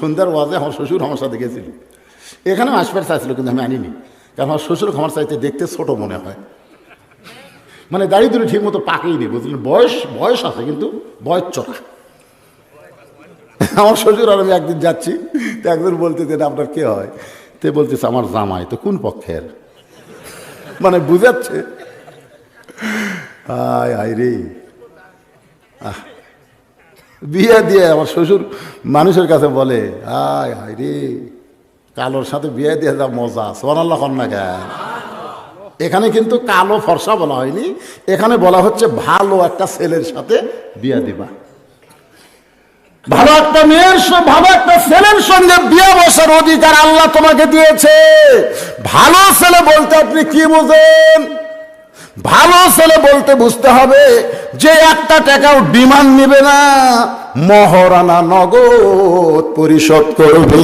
সন্ধ্যার ওয়াজে আমার শ্বশুর আমার সাথে গেছিল। এখানেও আসবার চাইছিল, কিন্তু আমি আনিনি। কারণ আমার শ্বশুর আমার চাইতে দেখতে ছোট মনে হয়। মানে দাঁড়িয়ে দুটো ঠিক মতো পাকেই নেই, বুঝলেন? বয়স বয়স আছে, কিন্তু বয়স চোখা। আমার শ্বশুর আর আমি একদিন যাচ্ছি, তো একজন বলতেছে এটা আপনার কে হয়? তে বলতেছে, আমার জামাই। তো কোন পক্ষের? মানে বুঝাচ্ছে। আয় আয় রে। আহ। বিয়ে দিয়ে আমার শ্বশুর মানুষের কাছে বলে, আয় আয় রে, কালোর সাথে বিয়ে দিয়ে যা মজা সোনাল্লাহ কন্যা কেন? এখানে কিন্তু কালো ফর্সা বলা হয়নি, এখানে বলা হচ্ছে ভালো একটা ছেলের সাথে বিয়ে দিবা। ভালো একটা মেয়ের ভালো একটা ছেলের সঙ্গে বিয়ে বসার অধিকার আল্লাহ তোমাকে দিয়েছে। ভালো ছেলে বলতে আপনি কি বোঝেন? ভালো ছেলে বলতে বুঝতে হবে যে একটা টাকাও ডিমান্ড নেবে না। মহারানা নগদ পরিশোধ করবে।